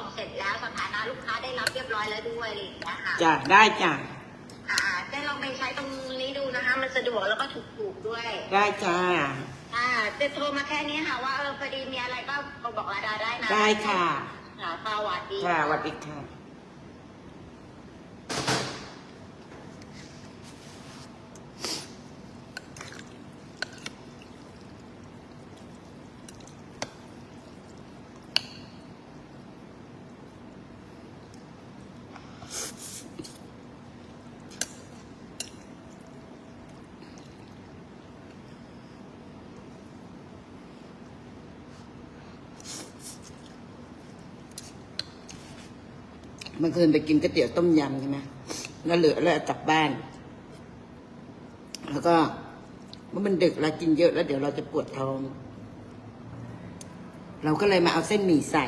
ส่งเสร็จแล้วสถานะลูกค้าได้รับเรียบร้อยแล้วด้วยอะไรอย่างเงี้ยค่ะจ้ะได้จ้ะอ่าได้ลองไปใช้ตรงนี้ดูนะคะ มันสะดวกแล้วก็ถูกๆด้วย ได้จ้า อ่าจะโทรมาแค่นี้ค่ะว่าเออพอดีมีอะไรก็บอกลาดาได้นะได้ค่ะ ค่ะสวัสดี ค่ะสวัสดีค่ะ เมื่อคืนไปกินก๋วยเตี๋ยวต้มยำใช่ไหมแล้วเหลือแล้วกลับบ้าน แล้วก็เมื่อมันดึกเรากินเยอะแล้วเดี๋ยวเราจะปวดท้อง เราก็เลยมาเอาเส้นหมี่ใส่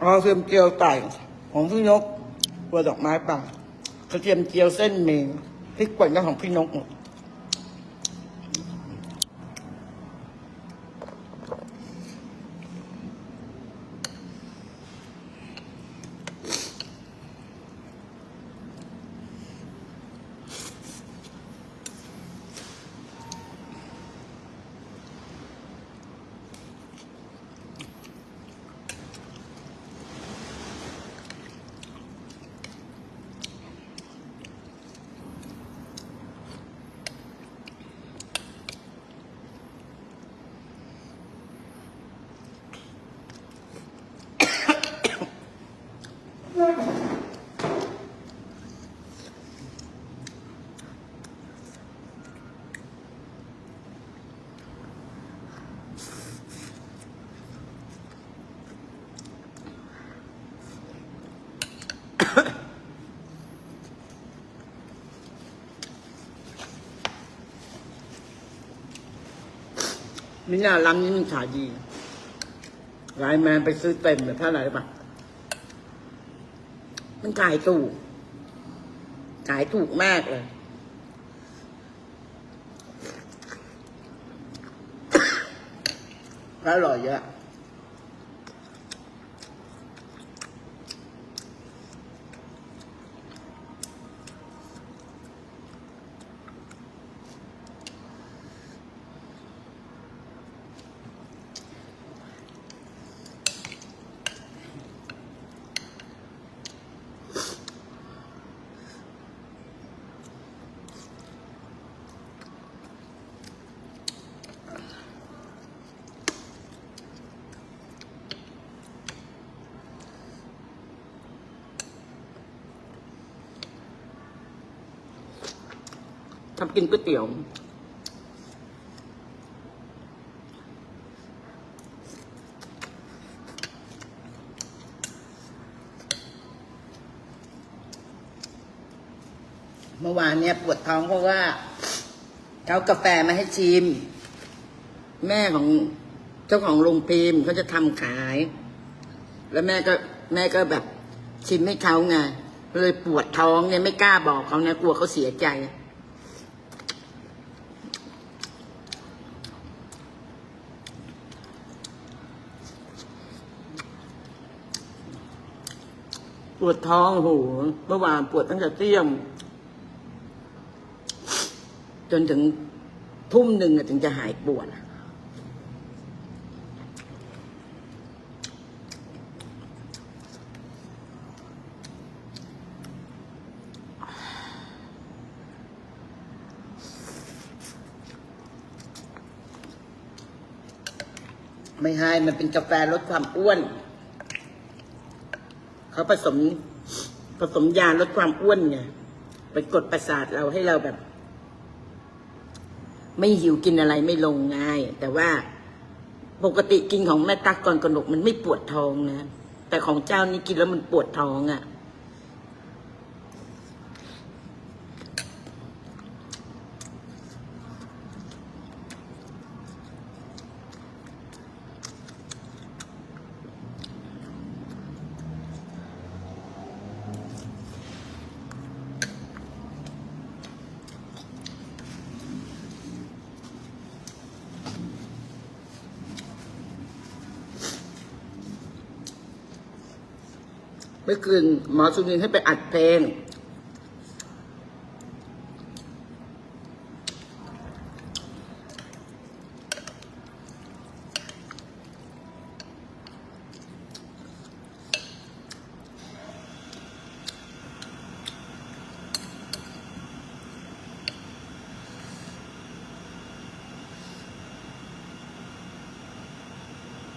เอาเทียมเจียวไก่ของพี่นกบัวดอกไม้ปังกระเทียมเจียวเส้นหมี่พริกป่นก็ของพี่นกหมด มิน่าร้านนี้มันขายดีไลน์แมนไปซื้อเต็มเลยเท่าไหร่รู้ปะมันขายถูกขายถูกมากเลยแล้วอร่อยเยอะ ทำกินก๋วยเตี๋ยว เมื่อวานเนี่ยปวดท้องเพราะว่าเขากาแฟมาให้ชิม แม่ของเจ้าของโรงพิมพ์เขาจะทำขาย แล้วแม่ก็แม่ก็แบบชิมให้เขาไงเลยปวดท้องเนี่ยไม่กล้าบอกเขานะกลัวเขาเสียใจ ปวดท้องโอ้โหเมื่อวานปวดตั้งแต่เที่ยง จนถึงทุ่มหนึ่งถึงจะหายปวดไม่ให้มันเป็นกาแฟลดความอ้วน เขาผสมผสมยาลดความอ้วนไงไปกดประสาทเราให้เราแบบ ไม่หิวกินอะไรไม่ลงง่าย แต่ว่าปกติกินของแม่ตักก่อนกนกมันไม่ปวดท้องนะ แต่ของเจ้านี่กินแล้วมันปวดท้องอะ่ะ เมื่อคืนหมอสุนินให้ไปอัดเพลง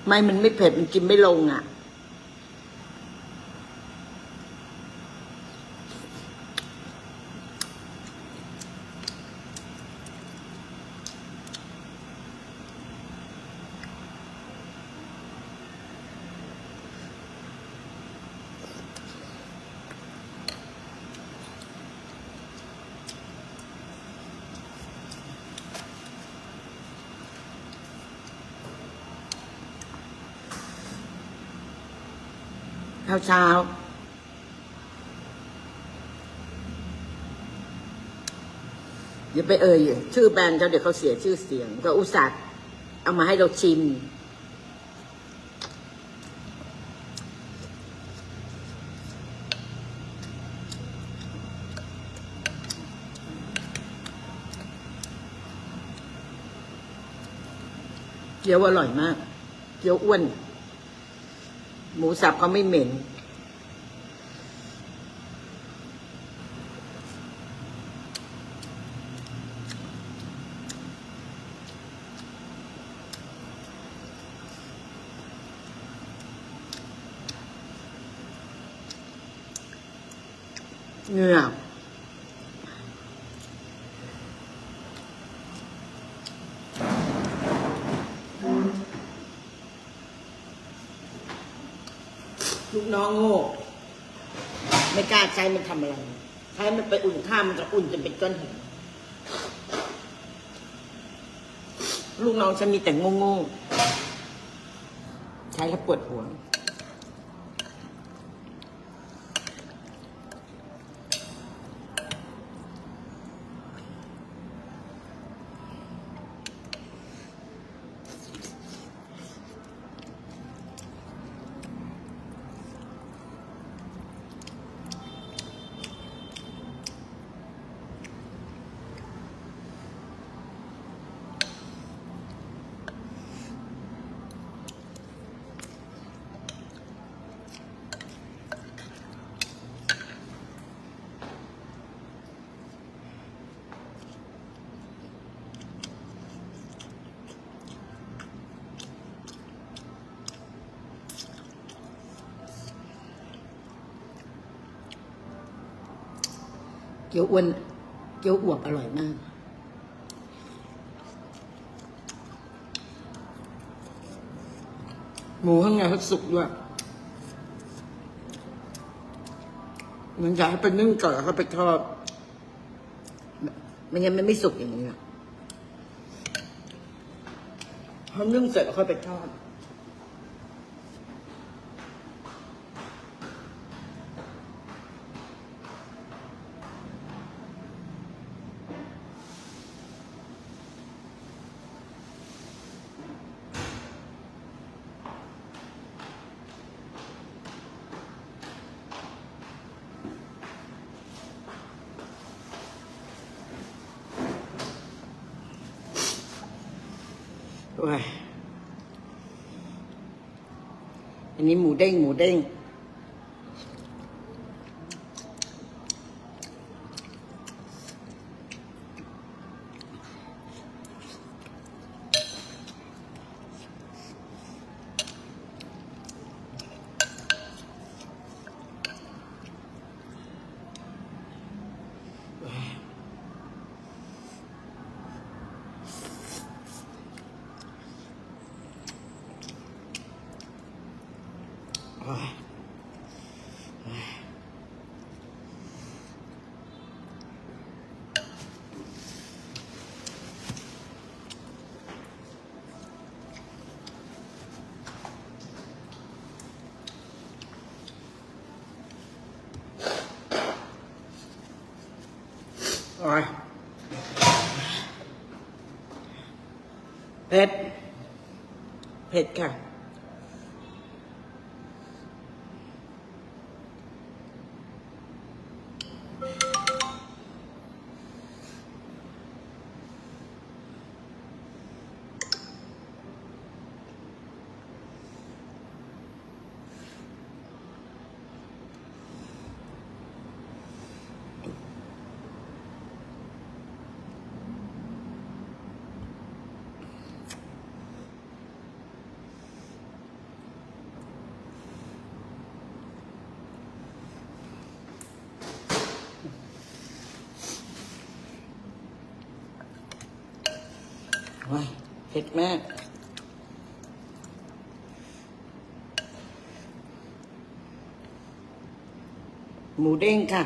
ไม่มันไม่เผ็ด มันกินไม่ลงอะ เช้าเช้า อย่าไปเอ่ยชื่อแบรนด์เขาเดี๋ยวเขาเสียชื่อเสียง ก็อุตส่าห์เอามาให้เราชิม เกี๊ยวอร่อยมาก เกี๊ยวอ้วน หมูสับเขาไม่เหม็น เหงื่อลูกน้อง โง่ไม่กล้าใช้มันทำอะไร ใช้มันไปอุ่นข้าวมันจะอุ่นจนเป็นก้อนหินลูกน้องฉันมีแต่โง่ๆใช้แล้วปวดหัว เกี๊ยวอ้วน เกี๊ยวอวบอร่อยมาก หมูข้างในเขาสุกด้วยมันอยากให้ไปนึ่งก่อนแล้วก็ไปทอดไม่งั้นมันไม่สุกอย่างนี้อะพอนึ่งเสร็จแล้วค่อยไปทอด อันนี้หมูเด้งหมูเด้ง โอ้ยโอ้ย เผ็ด เผ็ดค่ะ เผ็ดมากหมูเด้งค่ะ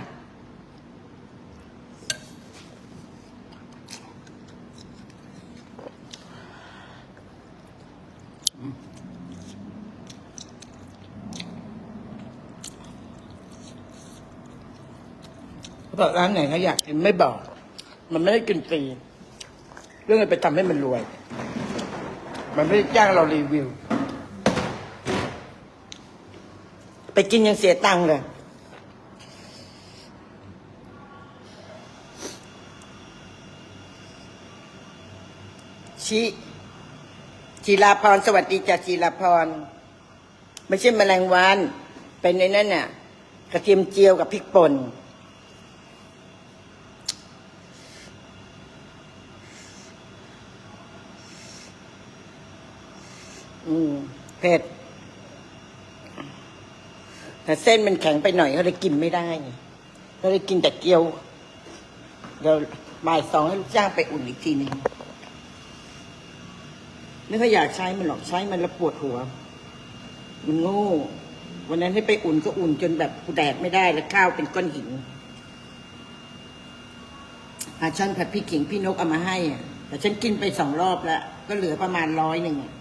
เขาบอกร้านไหนเขาอยากกินไม่บอก มันไม่ได้กินฟรี เรื่องอะไรไปทำให้มันรวย มันไม่ได้จ้างเรารีวิว ไปกินยังเสียตังค์เลยชิจีราพรสวัสดีจ้ะจีราพรไม่ใช่แมลงวัน เป็นในนั้นน่ะ กระเทียมเจียวกับพริกป่น อืมเผ็ดแต่เส้นมันแข็งไปหน่อยเขาเลยกินไม่ได้ไงเขาเลยกินแต่เกี๊ยวเดี๋ยวบ่ายสองให้ลูกจ้างไปอุ่นอีกทีหนึ่งไม่ค่อยอยากใช้มันหรอกใช้มันแล้วปวดหัว มันโง่ วันนั้นให้ไปอุ่นก็อุ่นจนแบบกูแดกไม่ได้แล้วข้าวเป็นก้อนหินอาช่อนผัดพริกขิงพี่นกเอามาให้อะแต่ฉันกินไปสองรอบแล้ว ก็เหลือประมาณร้อยหนึ่งอะ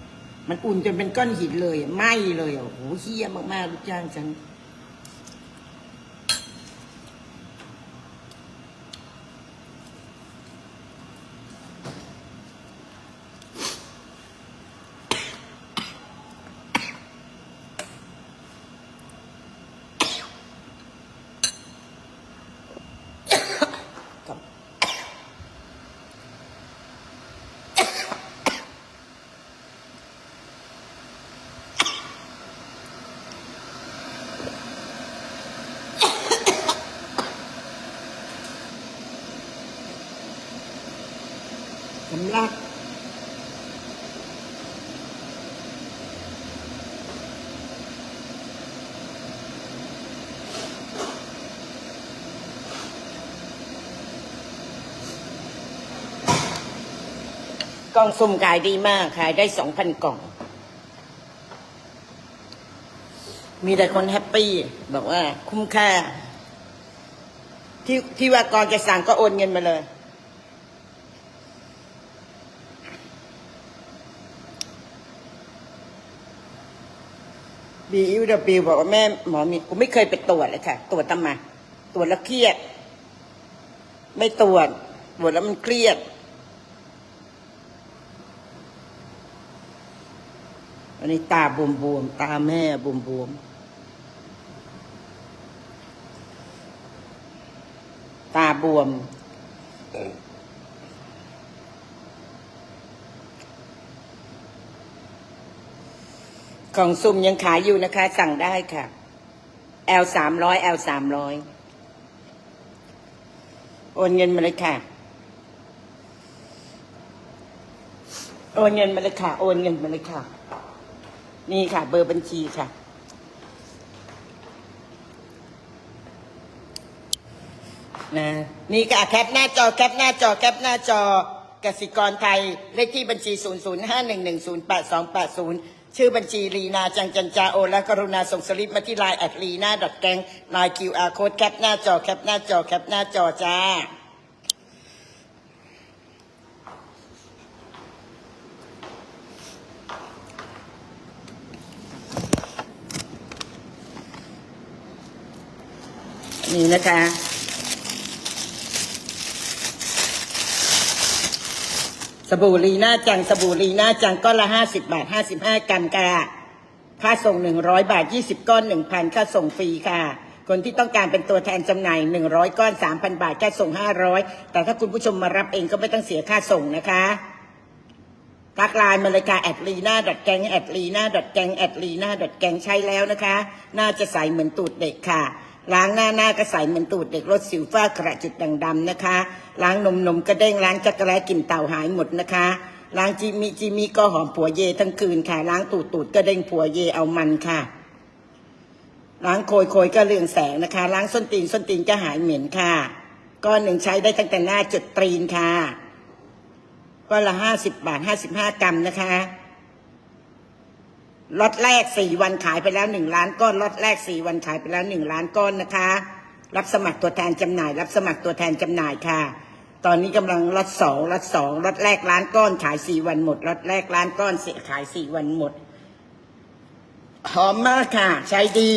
มันอุ่นจนเป็นก้อนหินเลยไหม้เลยโอ้โหเฮี้ยมากๆลูกจ้างฉัน สำลัก กล่องสุ่มขายดีมากขายได้สองพันกล่อง มีแต่คนแฮปปี้บอกว่า คุ้มค่า ที่ที่ว่ากรจะสั่งก็โอนเงินมาเลยบีอิวดบิวบอกว่าแม่หมอมีกูไม่เคยไปตรวจเลยค่ะ ตรวจทำไมตรวจแล้วเครียด ไม่ตรวจตรวจแล้วมันเครียด อันนี้ตาบวมบวมๆตาแม่บวมบวมๆตาบวมกล่องซุ่มยังขายอยู่นะคะ สั่งได้ค่ะ L สามร้อย L สามร้อยโอนเงินมาเลยค่ะ โอนเงินมาเลยค่ะ โอนเงินมาเลยค่ะ นี่ค่ะ เบอร์บัญชีค่ะ นะ นี่ค่ะแคปหน้าจอแคปหน้าจอแคปหน้าจอกสิกรไทย เลขที่บัญชี 0 0 5 1 1 0 8 2 8 0 ชื่อบัญชีลีนาจังจันจาโอ และกรุณาส่งสลิปมาที่ไลน์แอดลีนาดอทแกงไลน์ QR โค้ดแคปหน้าจอแคปหน้าจอแคปหน้าจอจ้า นี่นะคะ สบู่ลีน่าจัง สบู่ลีน่าจังก้อนละห้าสิบาทห้าสิบห้ากรัมค่ะค่าส่งหนึ่งร้อยบาทยี่สิบก้อนหนึ่งพันค่าส่งฟรีค่ะ คนที่ต้องการเป็นตัวแทนจำหน่ายหนึ่งร้อยก้อนสามพันบาทค่าส่งห้าร้อยแต่ถ้าคุณผู้ชมมารับเองก็ไม่ต้องเสียค่าส่งนะคะทักไลน์มาเลยค่ะแอดลีน่าดอทแกงแอดลีน่าดอทแกงแอดลีน่าดอทแกงใช้แล้วนะคะ น่าจะใสเหมือนตูดเด็กค่ะ ล้างหน้าหน้าก็ใสเหมือนตูดเด็กลดสิวฝ้ากระจุดด่างดำนะคะ ล้างนมนมก็เด้งล้างจักรแร้กลิ่นเต่าหายหมดนะคะ ล้างจิมิจิมิก็หอมผัวเยทั้งคืนค่ะ ล้างตูดตูดก็เด้งผัวเยเอามันค่ะ ล้างโคยโคยก็เรืองแสงนะคะ ล้างส้นตีนส้นตีนก็หายเหม็นค่ะก้อนหนึ่งใช้ได้ตั้งแต่หน้าจุดตรีนค่ะก้อนละห้าสิบบาทห้าสิบห้ากรัมนะคะ ล็อตแรกสี่วันขายไปแล้วหนึ่งล้านก้อนล็อตแรกสี่วันขายไปแล้วหนึ่งล้านก้อนนะคะ รับสมัครตัวแทนจำหน่าย รับสมัครตัวแทนจำหน่ายค่ะ ตอนนี้กำลังล็อตสองล็อตสองล็อตแรกล้านก้อนขายสี่วันหมดล็อตแรกล้านก้อนเสียขายสี่วันหมดหอมมากค่ะ ใช้ดี